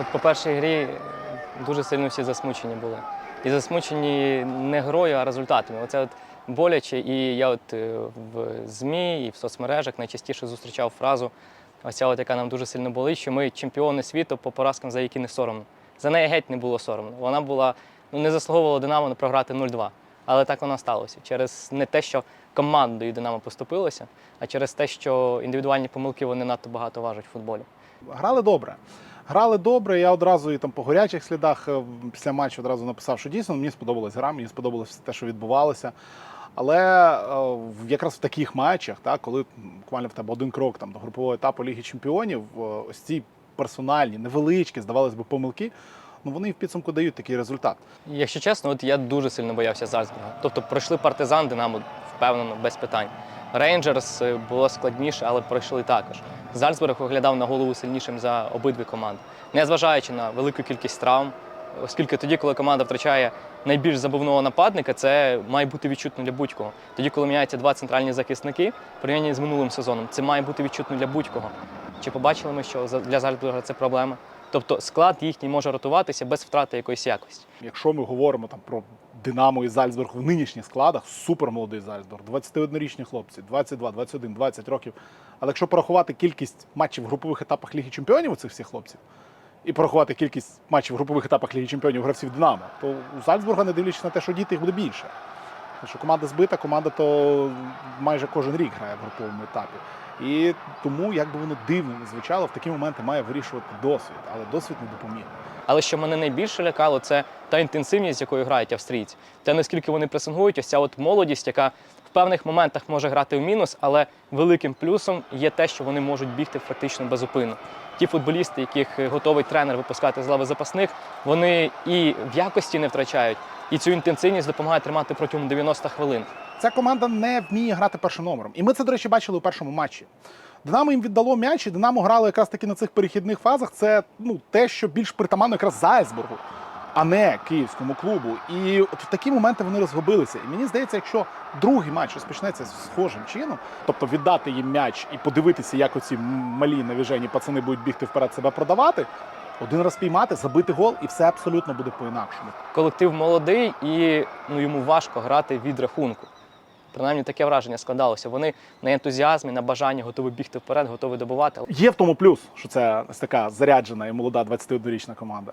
От по першій грі дуже сильно всі засмучені були. І засмучені не грою, а результатами. Оце от боляче. І я от е, в ЗМІ і в соцмережах найчастіше зустрічав фразу, оця от, яка нам дуже сильно болить, що ми чемпіони світу по поразкам, за які не соромно. За неї геть не було соромно. Вона була, ну не заслуговувала Динамо програти 0-2. Але так воно сталося. Через не те, що командою Динамо поступилося, а через те, що індивідуальні помилки вони надто багато важать в футболі. Грали добре. Грали добре. Я одразу і там по горячих слідах е, після матчу одразу написав, що дійсно мені сподобалась гра, мені сподобалось те, що відбувалося. Але е, якраз в таких матчах, так, коли буквально в тебе один крок там, до групового етапу Ліги Чемпіонів, е, ось ці персональні, невеличкі, здавалось би, помилки, ну вони в підсумку дають такий результат. Якщо чесно, от я дуже сильно боявся Зальцбурга. Тобто пройшли партизан Динамо впевнено, без питань. Рейнджерс було складніше, але пройшли також. Зальцбург виглядав на голову сильнішим за обидві команди, незважаючи на велику кількість травм, оскільки тоді, коли команда втрачає найбільш забивного нападника, це має бути відчутно для будь-кого. Тоді, коли міняються два центральні захисники, порівнянні з минулим сезоном, це має бути відчутно для будь-кого. Чи побачили ми, що для Зальцбурга це проблема? Тобто склад їхній може ротуватися без втрати якоїсь якості. Якщо ми говоримо там про Динамо і Зальцбург в нинішніх складах, супер молодий Зальцбург, 21-річні хлопці, 22, 21, 20 років. Але якщо порахувати кількість матчів в групових етапах Ліги Чемпіонів у цих всіх хлопців, і порахувати кількість матчів в групових етапах Ліги Чемпіонів гравців Динамо, то у Зальцбурга, не дивлячись на те, що діти їх буде більше. Тому що команда збита, команда то майже кожен рік грає в груповому етапі. І тому, як би воно дивно не звучало, в такі моменти має вирішувати досвід, але досвід не допоміг. Але що мене найбільше лякало, це та інтенсивність, з якою грають австрійці. Те, наскільки вони пресингують, ось ця от молодість, яка в певних моментах може грати в мінус, але великим плюсом є те, що вони можуть бігти практично безупинно. Ті футболісти, яких е, готовий тренер випускати з лави запасних, вони і в якості не втрачають, і цю інтенсивність допомагає тримати протягом 90 хвилин. Ця команда не вміє грати першим номером. І ми це, до речі, бачили у першому матчі. Динамо їм віддало м'яч, і Динамо грало якраз таки на цих перехідних фазах. Це ну, те, що більш притаманно якраз Зальцбургу, а не київському клубу. І от в такі моменти вони розгубилися. І мені здається, якщо другий матч розпочнеться схожим чином, тобто віддати їм м'яч і подивитися, як оці малі навіжені пацани будуть бігти вперед себе продавати, один раз піймати, забити гол, і все абсолютно буде по-інакшому. Колектив молодий і ну, йому важко грати від рахунку. Принаймні таке враження складалося. Вони на ентузіазмі, на бажанні готові бігти вперед, готові добувати. Є в тому плюс, що це ось така заряджена і молода 21-річна команда.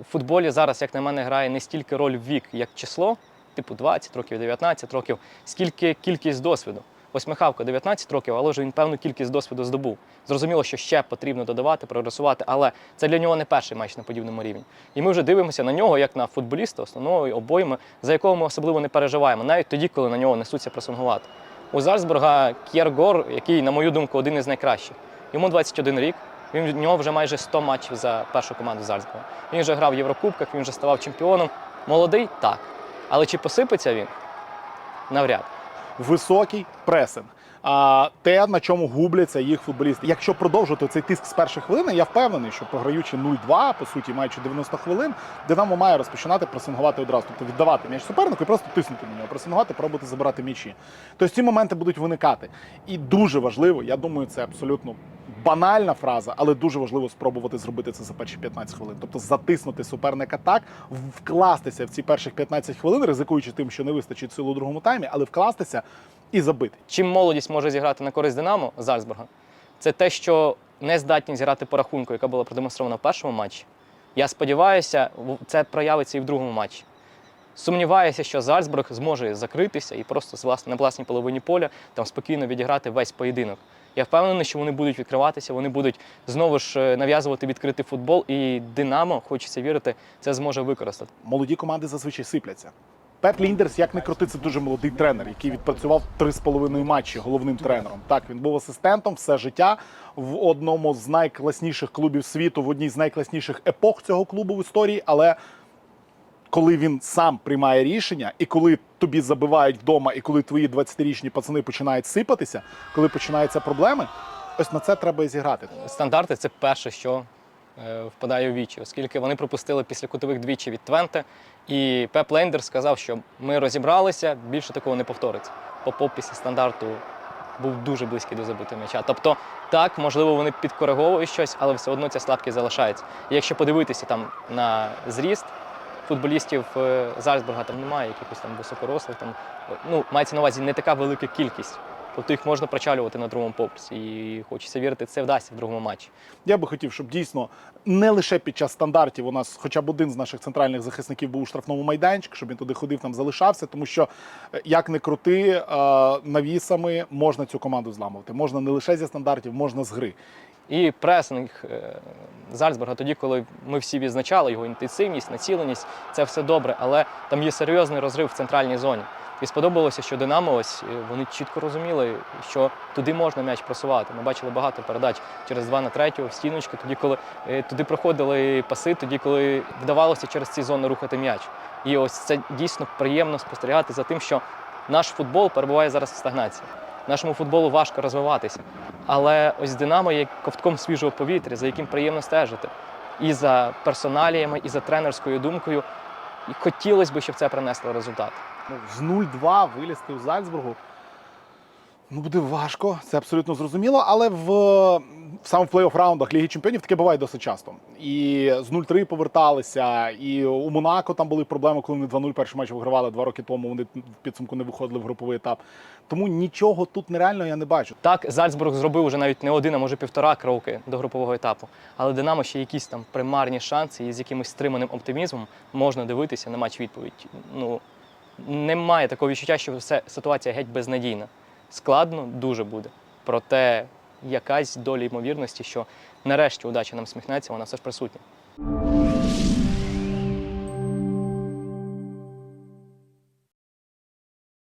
В футболі зараз, як на мене, грає не стільки роль вік, як число, типу 20 років, 19 років, скільки кількість досвіду. Ось Михавко 19 років, але вже він певну кількість досвіду здобув. Зрозуміло, що ще потрібно додавати, прогресувати, але це для нього не перший матч на подібному рівні. І ми вже дивимося на нього як на футболіста, основного обойми, за якого ми особливо не переживаємо, навіть тоді, коли на нього несуться пресингувати. У Зальцбурга К'єргор, який, на мою думку, один із найкращих. Йому 21 рік. Він в нього вже майже 100 матчів за першу команду Зальцбурга. Він вже грав в Єврокубках, він вже ставав чемпіоном. Молодий так. Але чи посипеться він? Навряд. Високий пресинг. А те, на чому губляться їх футболісти. Якщо продовжувати цей тиск з перших хвилин, я впевнений, що програючи 0-2, по суті, маючи 90 хвилин, Динамо має розпочинати пресингувати одразу, тобто віддавати м'яч супернику і просто тиснути на нього, пресингувати, пробувати забирати м'ячі. Тобто ці моменти будуть виникати. І дуже важливо, я думаю, це абсолютно банальна фраза, але дуже важливо спробувати зробити це за перші 15 хвилин. Тобто затиснути суперника так, вкластися в ці перших 15 хвилин, ризикуючи тим, що не вистачить сил у другому таймі, але вкластися і забити. Чим молодість може зіграти на користь Динамо Зальцбурга, це те, що не здатні зіграти по рахунку, яка була продемонстрована в першому матчі. Я сподіваюся, це проявиться і в другому матчі. Сумніваюся, що Зальцбург зможе закритися і просто на власній половині поля там спокійно відіграти весь поєдинок. Я впевнений, що вони будуть відкриватися, вони будуть знову ж е, нав'язувати відкритий футбол, і Динамо, хочеться вірити, це зможе використати. Молоді команди зазвичай сипляться. Пеп Ліндерс, як не крути, це дуже молодий тренер, який відпрацював три з половиною матчі головним тренером. Так, він був асистентом все життя в одному з найкласніших клубів світу, в одній з найкласніших епох цього клубу в історії. Але коли він сам приймає рішення, і коли тобі забивають вдома, і коли твої 20-річні пацани починають сипатися, коли починаються проблеми, ось на це треба і зіграти. Стандарти це перше, що впадає у вічі, оскільки вони пропустили після кутових двічі від Твенте. І Пеп Лендер сказав, що ми розібралися, більше такого не повториться. Попов після стандарту був дуже близький до забитого м'яча. Тобто, так, можливо, вони підкориговують щось, але все одно ця слабкість залишається. І якщо подивитися там на зріст футболістів е, Зальцбурга, там немає якихось там високорослих, там, ну, мається на увазі не така велика кількість. Тобто їх можна прочалювати на другому поверсі. І хочеться вірити, це вдасться в другому матчі. Я би хотів, щоб дійсно не лише під час стандартів у нас хоча б один з наших центральних захисників був у штрафному майданчику, щоб він туди ходив, там залишався, тому що е, як не крути, е, навісами можна цю команду зламувати. Можна не лише зі стандартів, можна з гри. І пресинг е, Зальцбурга, тоді, коли ми всі відзначали його інтенсивність, націленість, це все добре, але там є серйозний розрив в центральній зоні. І сподобалося, що Динамо ось е, вони чітко розуміли, що туди можна м'яч просувати. Ми бачили багато передач через 2 на 3 в стіночки, тоді, коли е, туди проходили паси, тоді, коли вдавалося через ці зони рухати м'яч. І ось це дійсно приємно спостерігати за тим, що наш футбол перебуває зараз в стагнації. Нашому футболу важко розвиватися. Але ось Динамо є ковтком свіжого повітря, за яким приємно стежити. І за персоналіями, і за тренерською думкою. І хотілося б, щоб це принесло результат. Ну, з 0-2 вилізти у Зальцбургу. Ну, буде важко, це абсолютно зрозуміло, але в, саме в плей-офф раундах Ліги Чемпіонів таке буває досить часто. І з 0-3 поверталися, і у Монако там були проблеми, коли вони 2-0 перший матч вигравали два роки тому. Вони в підсумку не виходили в груповий етап. Тому нічого тут нереального я не бачу. Так, Зальцбург зробив уже навіть не один, а може півтора кроки до групового етапу. Але Динамо ще якісь там примарні шанси, і з якимось стриманим оптимізмом можна дивитися на матч відповідь. Ну немає такого відчуття, що все ситуація геть безнадійна. Складно дуже буде. Проте якась доля ймовірності, що нарешті удача нам сміхнеться, вона все ж присутня.